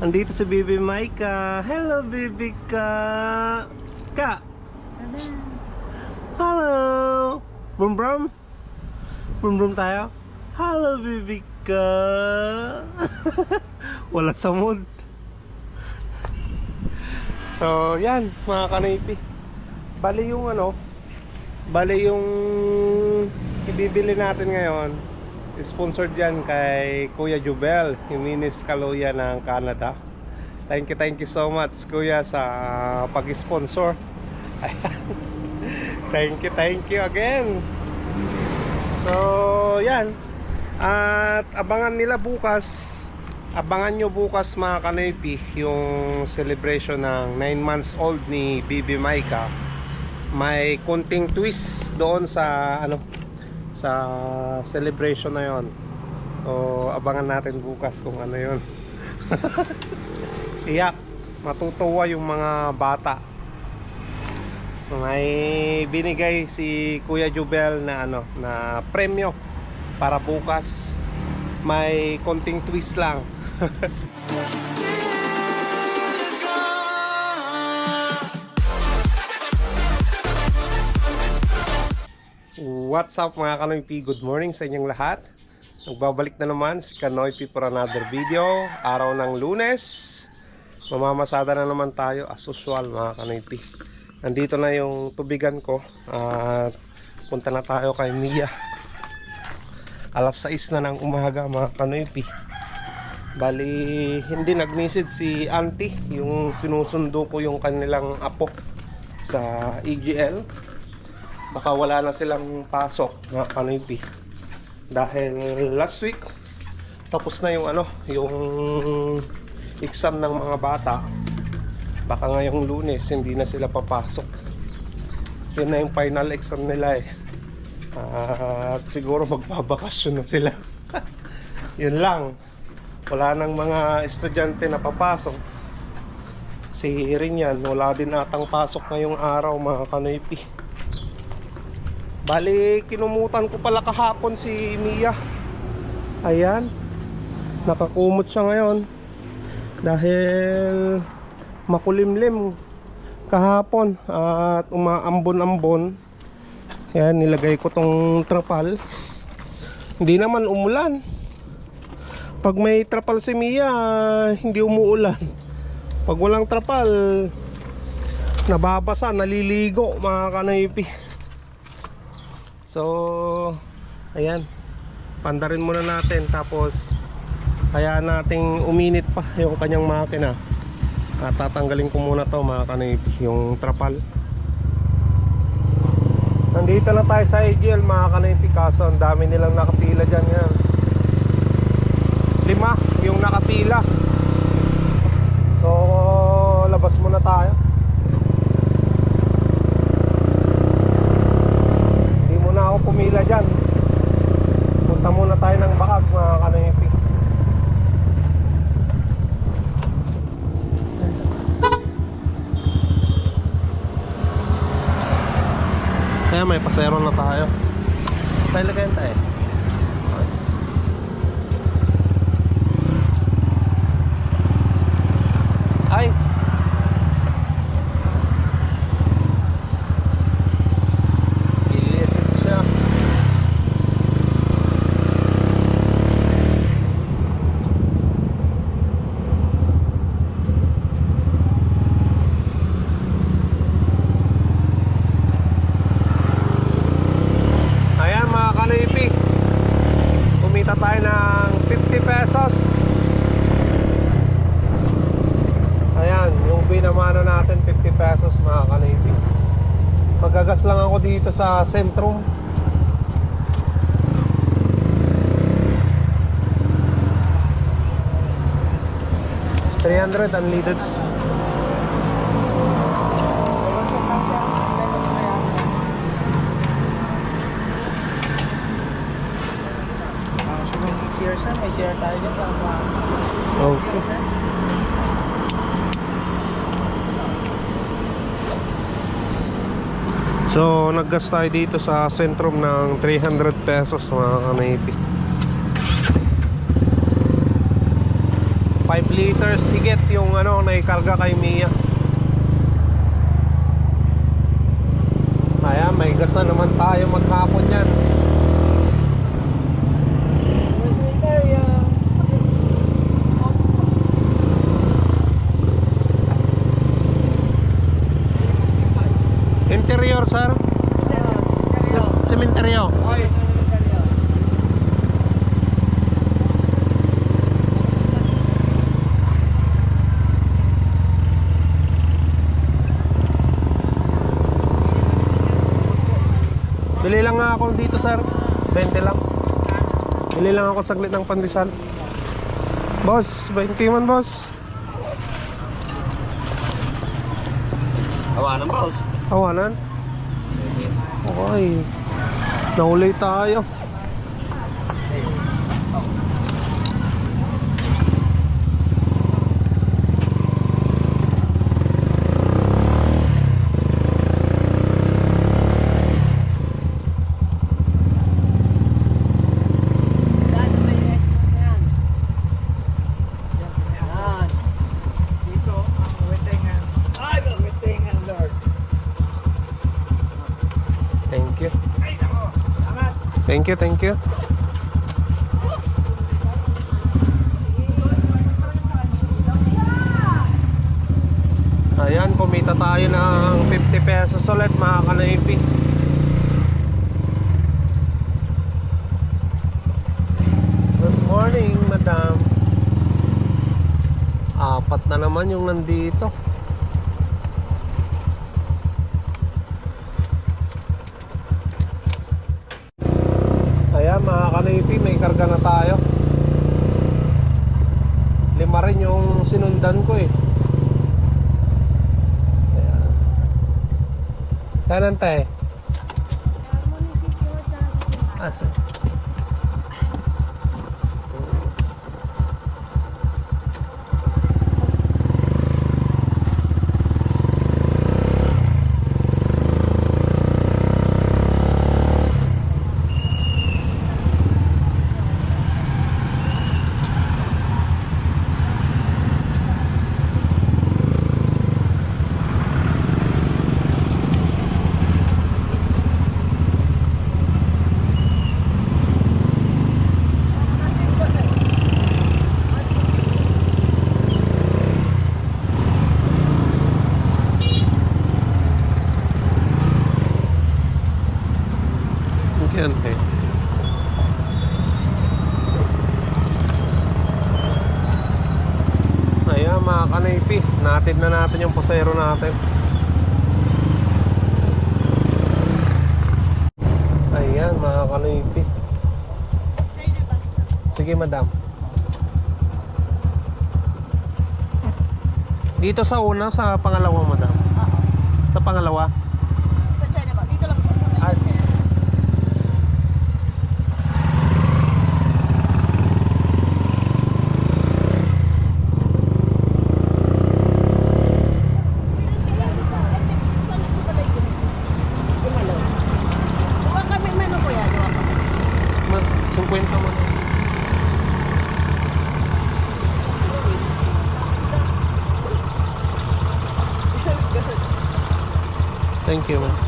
Andito si Bibi Maika. Hello, Bibi ka. Ka. Hello. Brum brum. Brum brum tayo. Hello, Bibi ka. Wala sa mood. So, yan, mga kanipi. Bali yung ano, bali yung ibibili natin ngayon. Sponsored yan kay Kuya Jubel, Jimenez Kaluya ng Canada. Thank you, thank you so much Kuya sa pag-sponsor. Ayan. thank you, thank you again. So, yan. At abangan nila bukas Abangan nyo bukas mga kanoypi yung celebration ng 9 months old ni Bibi Maika. May kunting twist doon sa ano sa celebration na yon. So abangan natin bukas kung ano yon. Iyak, matutuwa yung mga bata. May binigay si Kuya Jubel na ano na premyo para bukas may konting twist lang. What's up mga Kanoypi? Good morning sa inyong lahat. Nagbabalik na naman si Kanoypi for another video. Araw ng lunes. Mamamasada na naman tayo as usual mga Kanoypi. Nandito na yung tubigan ko. At punta na tayo kay Mia. Alas 6 na ng umaga mga Kanoypi. Bali, hindi nag-message si auntie yung sinusundo ko yung kanilang apo sa EGL. Baka wala na silang pasok mga kanipi. Dahil last week, tapos na yung ano, yung exam ng mga bata. Baka ngayong lunes, hindi na sila papasok. Yun na yung final exam nila eh. At siguro magbabakasyon na sila. Yun lang wala nang mga estudyante na papasok si Rinyan wala din atang pasok ngayong araw mga kanipi bali kinumutan ko pala kahapon si Mia. Ayan. Nakakumot siya ngayon. Dahil makulimlim kahapon at umaambon-ambon. Yan nilagay ko tong trapal. Hindi naman umulan. Pag may trapal si Mia, hindi umuulan. Pag walang trapal, nababasa, naliligo mga kanaypi. So, ayan. Pandarin muna natin tapos kaya nating uminit pa yung kanyang makina. At tatanggalin ko muna to mga kanaypi, yung trapal. Nandito na tayo sa AGL mga kanaypi kaso ang dami nilang nakapila dyan yan lima yung nakapila so labas muna tayo hindi muna ako pumila dyan punta muna tayo ng bakag mga kanayipi kaya may pasero na tayo. Tayo lagayan tayo Ay. Ilisis siya. Ayan mga kanipi. Kumita tayo ng 50 pesos. Ayan, yung binamano natin 50 pesos mga kanipi. Magagas lang ako dito sa Centrum. Three hundred unleaded. Dyan. Okay. So, naggas tayo dito sa Centrum ng 300 pesos mga kanipi. 5 liters higit yung ano naikarga kay Mia. Ayan, may gas na naman tayo maghapon yan. Bili lang nga ako dito, sir. 20 lang. Bili lang ako saglit ng pandesal. Boss, 20 man, boss. Awa ng boss. Tawanan. Okay. Nahuli tayo. Dito, ang wetengan. Ay, ang wetengan, Lord. Thank you. Ay, nako. Angat. Thank you, thank you. Ayan, kumita tayo ng 50 pesos ulit mga kanaypi. Good morning, madam. Apat na naman yung nandito. Ayan mga kanaypi, may karga na tayo. Lima rin yung sinundan ko eh. Ayan. Kanan tayo. Asa? Yan eh. Ayan mga kanaypi, natid na natin yung pasero natin. Ayan mga kanaypi. Sige madam. Dito sa una, sa pangalawa madam. Sa pangalawa. Thank you.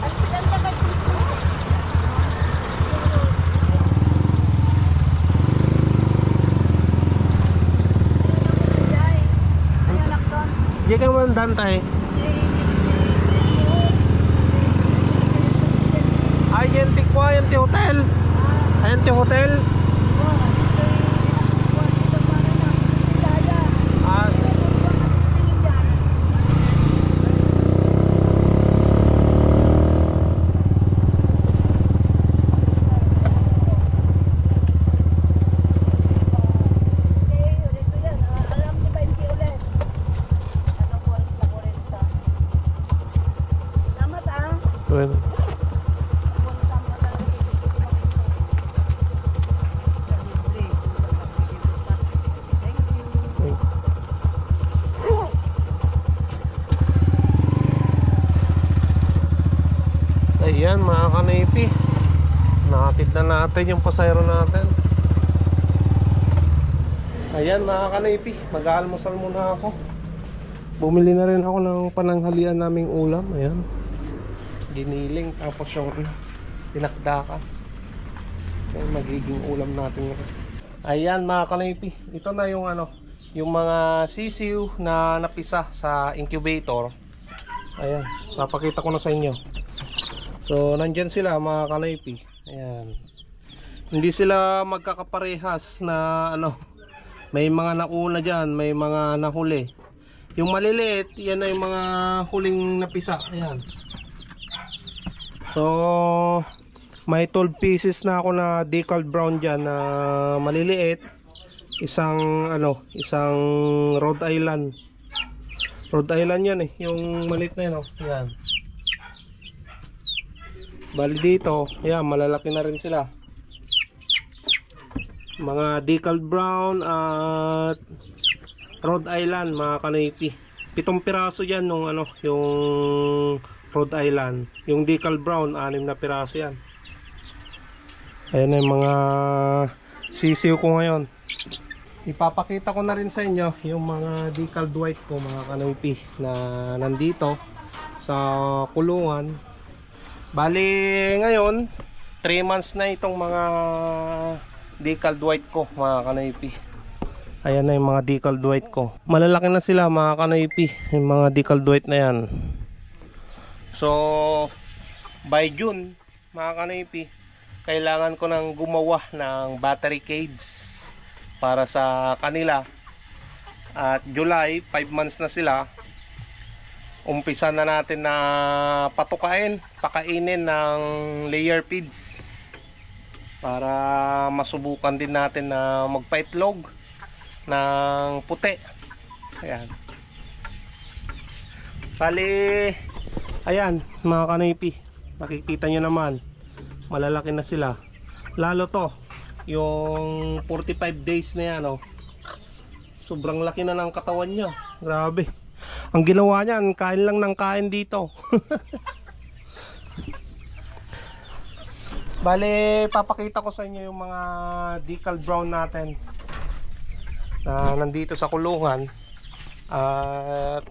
Kanaypi Nakatid na natin yung pasayro natin Ayan mga kanaypi, mag-aalmusal muna ako. Bumili na rin ako ng pananghalian naming ulam. Ayan. Giniling tapos yung dinakdakan. Ayan, magiging ulam natin. Ayan mga kanaypi, ito na yung ano, yung mga sisiw na napisa sa incubator. Ayan, papakita ko na sa inyo. So, nandyan sila mga kanaypi. Ayan. Hindi sila magkakaparehas na ano, may mga nauna dyan, may mga nahuli. Yung maliliit, yan ay mga huling napisa. Ayan. So, may 12 pieces na ako na decaled brown dyan na maliliit. Isang, ano, isang Rhode Island. Rhode Island yan eh. Yung maliit na yun, oh. Yan. Bali dito, yan, malalaki na rin sila. Mga decaled brown at Rhode Island mga kanaypi. Pitong piraso yan nung ano yung Rhode Island. Yung decaled brown anim na piraso yan. Ayan yung mga sisiw ko ngayon. Ipapakita ko na rin sa inyo yung mga decaled white ko mga kanaypi na nandito sa kulungan bali ngayon 3 months na itong mga decaled white ko mga kanaypi. Ayan na yung mga decaled white ko. Malalaki na sila mga kanaypi yung mga decaled white na yan. So by June mga kanaypi kailangan ko nang gumawa ng battery cage para sa kanila. At July 5 months na sila umpisa na natin na patukain pakainin ng layer feeds para masubukan din natin na magpaitlog ng puti. Ayan. Bali ayan mga kanaypi nakikita nyo naman malalaki na sila. Lalo to yung 45 days na yan oh. sobrang laki na ng katawan niya grabe ang ginawa niyan kain lang ng kain dito Bale, papakita ko sa inyo yung mga decal brown natin na nandito sa kulungan. At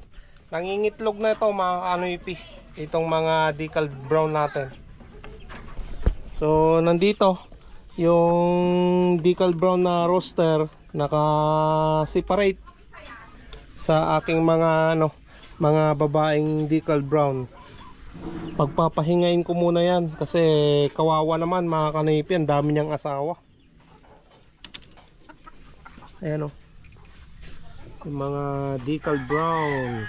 nangingitlog na ito mga kanoypi. Itong mga decal brown natin. So, nandito yung decal brown na roster naka-separate sa aking mga ano, mga babaeng decal brown. Pagpapahingain ko muna yan kasi kawawa naman mga kanipi ang dami niyang asawa. Ayan o yung mga decal brown.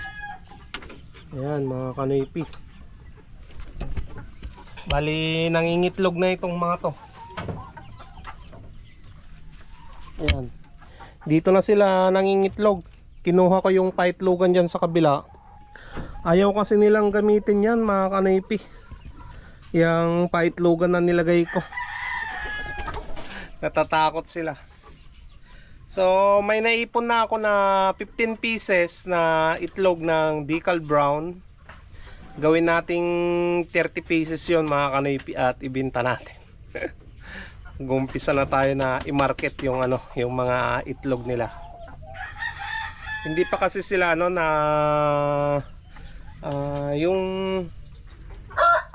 Ayan mga kanipi bali nangingitlog na itong mga to. Ayan. Dito na sila nangingitlog kinuha ko yung paitlogan dyan sa kabila Ayaw kasi nilang gamitin yan mga kanaypi. Yung paitlogan na nilagay ko. Natatakot sila. So may naipon na ako na 15 pieces na itlog ng decal brown. Gawin nating 30 pieces yon mga kanaypi at ibenta natin. Gumpisa na tayo na i-market yung ano, yung mga itlog nila. Hindi pa kasi sila ano na Ah, yung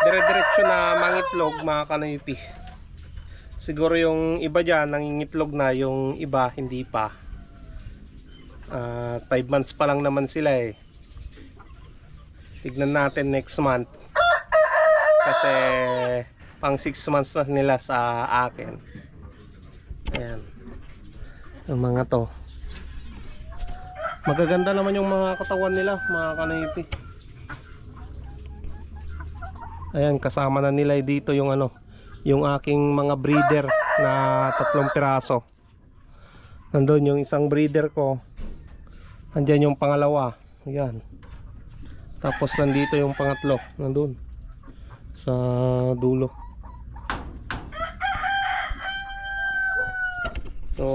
dire-diretso na mangitlog mga kanaypi. Siguro yung iba dyan nangingitlog na, yung iba hindi pa. 5 months pa lang naman sila eh. Tignan natin next month. Kasi pang 6 months na nila sa akin. Ayan. Yung mga to. Magaganda naman yung mga katawan nila, mga kanaypi. Ayan, kasama na nila dito yung ano, yung aking mga breeder na tatlong piraso. Nandun yung isang breeder ko. Andyan yung pangalawa. Ayan. Tapos nandito yung pangatlo. Nandun. Sa dulo. So,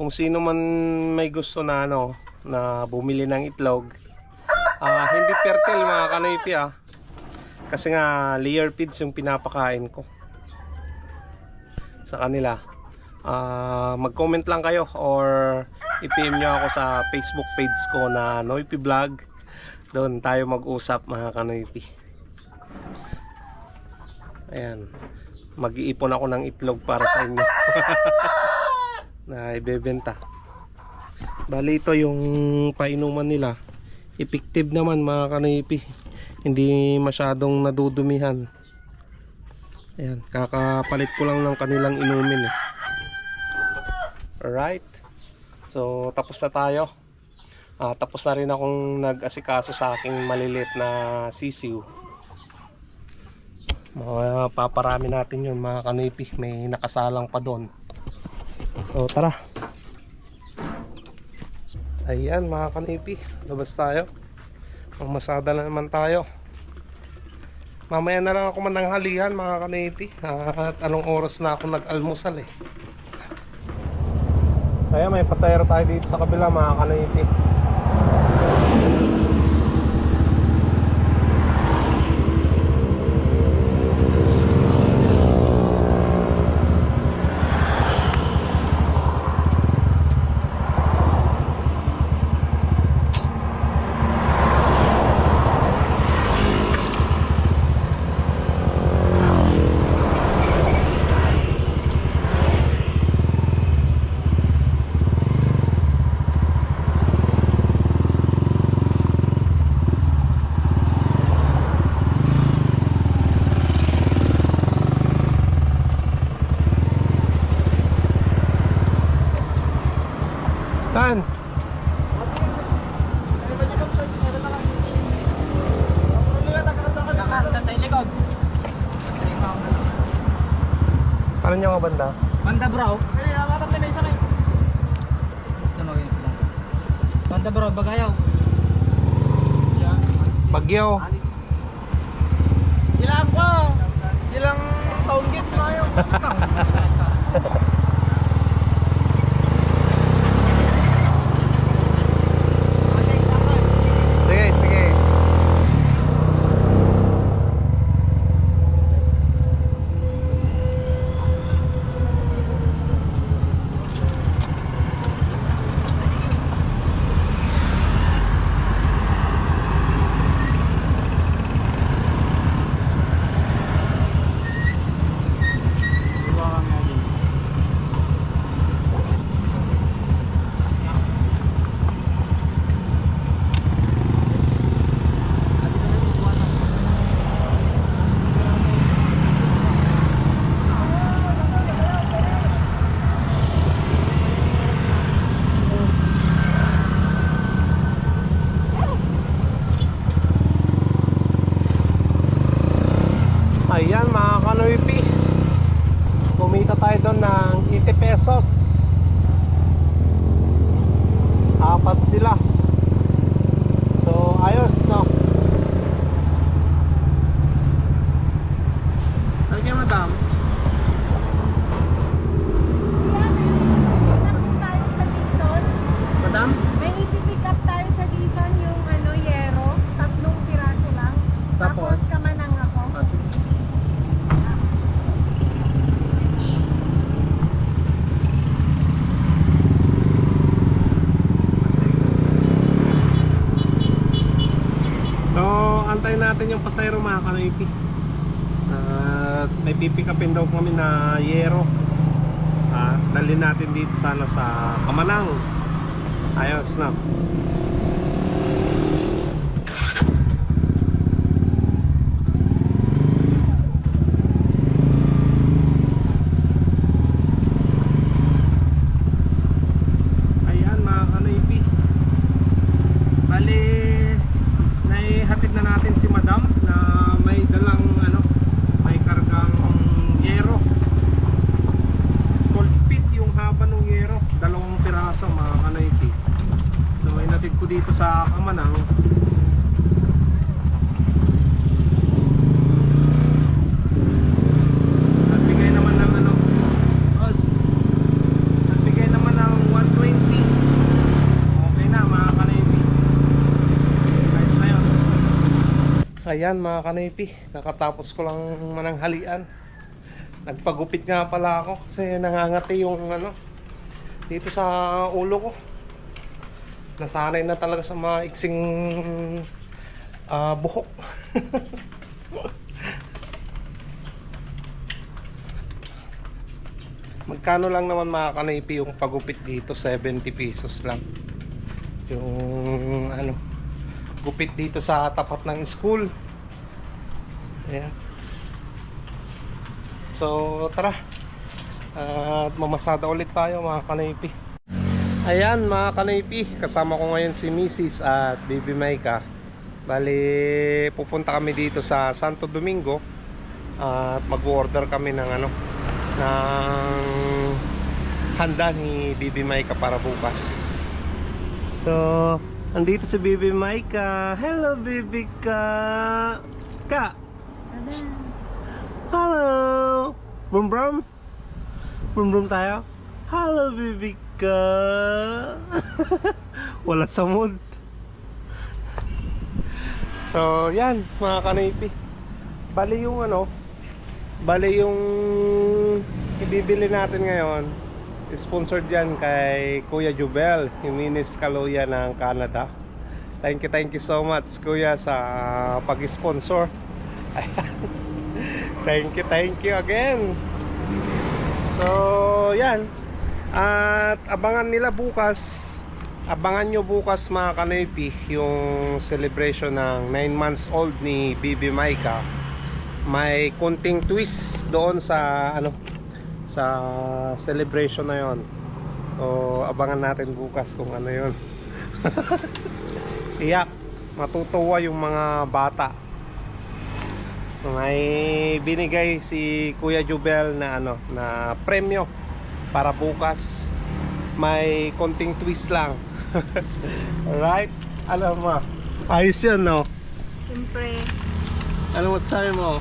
kung sino man may gusto na ano, na bumili ng itlog, ah hindi fertile mga kanoypi ah. Kasi nga layer feeds yung pinapakain ko sa kanila. ah, mag-comment lang kayo or i-PM nyo ako sa Facebook page ko na Noipi Vlog. Doon tayo mag-usap mga kanoypi. Ayan. Mag-iipon ako ng itlog para sa inyo. na ibebenta. Bali ito yung painuman nila. Effective naman mga kanipi. Hindi masyadong nadudumihan. Ayan, kakapalit ko lang ng kanilang inumin eh. Alright. So, tapos na tayo. Ah, tapos na rin akong nag-asikaso sa aking maliliit na sisiw. Mga paparami natin yun mga kanipi. May nakasalang pa doon. So, tara. Ayan mga kanipi, labas tayo. Mamasada na naman tayo. Mamaya na lang ako mananghalihan mga kanipi. At anong oras na ako nag-almusal eh. Kaya may pasayro tayo dito sa kabila mga kanipi. Banda? Banda bro. Sama yun sila. Banda bro, bagayaw. Bagyo! Ilang ko! Ilang taon git mo ayaw? Sige, sige. Ayan mga kanoypi. Kumita tayo doon ng 80 pesos. Apat sila. So ayos no. Ano kayo madam? tayo sa Dixon. Madam? May ipipick up tayo sa Dixon yung ano, yero. Tatlong piraso lang. Tapos? Tapos kamanang ako. Ah, sige. So, antayin natin yung pasayro mga kanoypi. At may pipikapin daw kami na yero. Ah, dalhin natin dito sana sa Kamanang. Ayos na. Ayan mga kanoypi. Bali, naihatid na natin si madam na may dalang ano, may kargang yero. 12 feet yung haba ng yero, dalawang piraso mga kanoypi. So inatid ko dito sa Kamanang. Nagbigay naman ng ano, os, nagbigay naman ng 120. Okay na mga kanipi. Ayos na yun. Ayan mga kanipi, kakatapos ko lang mananghalian. Nagpagupit nga pala ako kasi nangangati yung ano dito sa ulo ko. Nasanay na talaga sa maiksing ah, buhok. Magkano lang naman mga kanaypi yung pagupit dito? 70 pesos lang. Yung ano, gupit dito sa tapat ng school. Ayan. So, tara. At mamasada ulit tayo mga kanaypi. Ayan mga kanaypi, kasama ko ngayon si Mrs. at Baby Maika. Bali, pupunta kami dito sa Santo Domingo at mag-order kami ng ano ng handa ni Bibi Maika para bukas. So, andito si Bibi Maika. Hello, Bibi Ka. Ka. Hello. Brum brum. Brum brum tayo. Hello, Bibi Ka. Wala sa mood. So, yan, mga kanaypi. Bali yung ano, bali yung ibibili natin ngayon, sponsored yan kay Kuya Jubel, Jimenez Kaluya ng Canada. Thank you, thank you so much, Kuya, sa pag-sponsor. Ayan. thank you, thank you again. So, yan. At abangan nila bukas Abangan nyo bukas mga kanoypi yung celebration ng 9 months old ni Bibi Maika. May konting twist doon sa ano sa celebration na yon. So abangan natin bukas kung ano yon. Iyak, matutuwa yung mga bata. May binigay si Kuya Jubel na ano na premyo para bukas. May konting twist lang. Alright? Alam mo, ayos yun, no? Siyempre, Ano masasabi mo?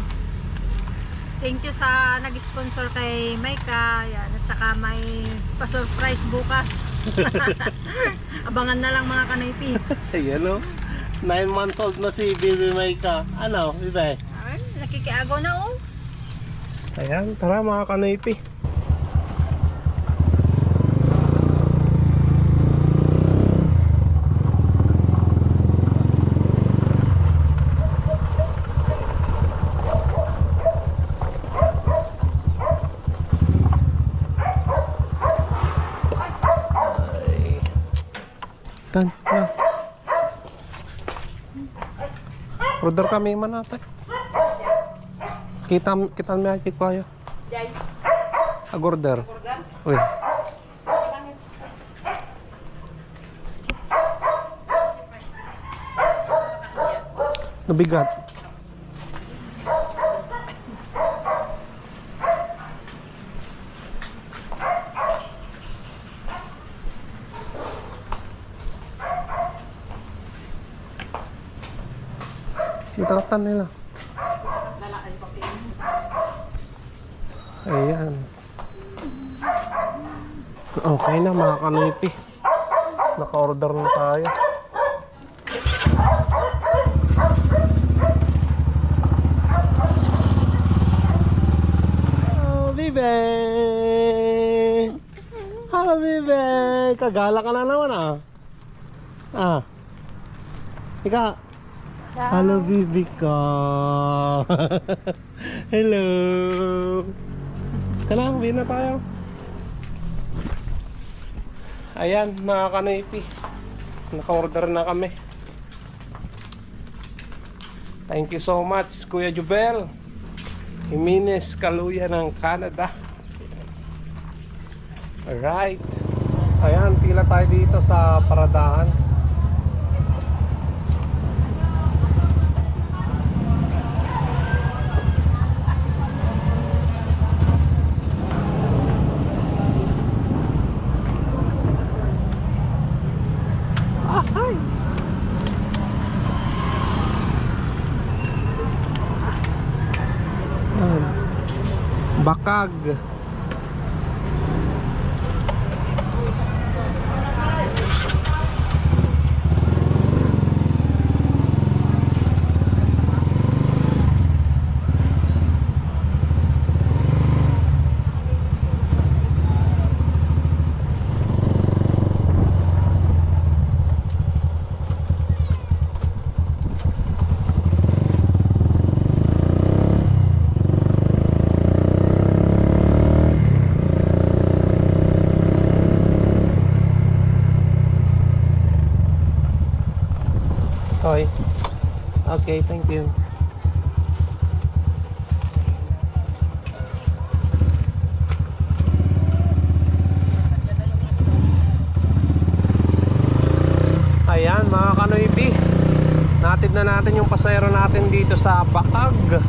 Thank you sa nag-sponsor kay Maika. Yan, at saka may pa-surprise bukas. Abangan na lang mga kanoypi. Ayan, no? 9 months old na si Baby Maika. Ano, Bibe? Ay, nakikiagaw na oh. Ayan, tara mga kanoypi. Brother kami mana teh? Kita kita mi aja ko ayo. Agor Lebih Wih. Nabigat. Itaktan nila. Ayan. Okay na mga kanipi. Naka-order na tayo. Hello, Bibe! Hello, Bibe! Kagala ka na naman ah. Ah. Ika. Hello, Bibi ko. Hello. Kailangan, uwi na tayo. Ayan, mga kanoypi. Naka-order na kami. Thank you so much, Kuya Jubel. Jimenez Kaluya ng Canada. Alright. Ayan, pila tayo dito sa paradahan. Bakag. Okay. Okay, thank you. Ayan mga kanoypi Natid na natin yung pasayro natin dito sa Bakag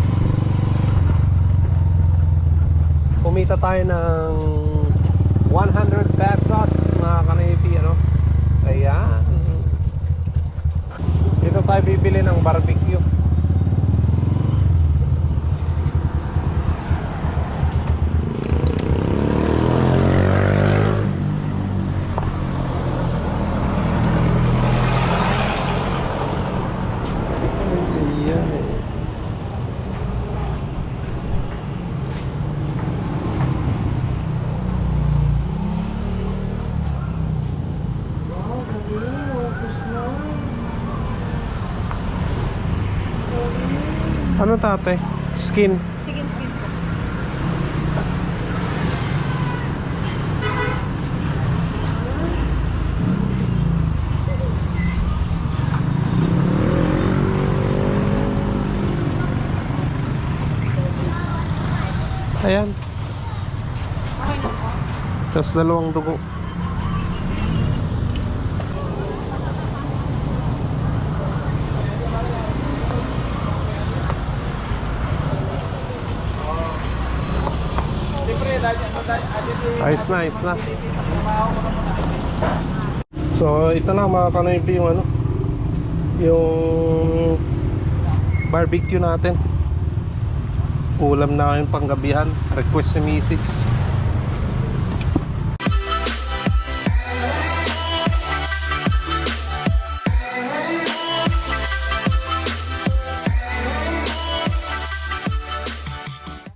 Kumita tayo ng 100 pesos mga kanoypi ano? Ayan. Dito tayo bibili ng barbecue Ayan Ano tatay? Skin. Sige, sige po. Ayan. Tapos dalawang dugo. Ayos na, ayos na. So, ito na mga kanoypi yung ano, yung barbecue natin. Ulam na yung panggabihan. Request ni Mrs.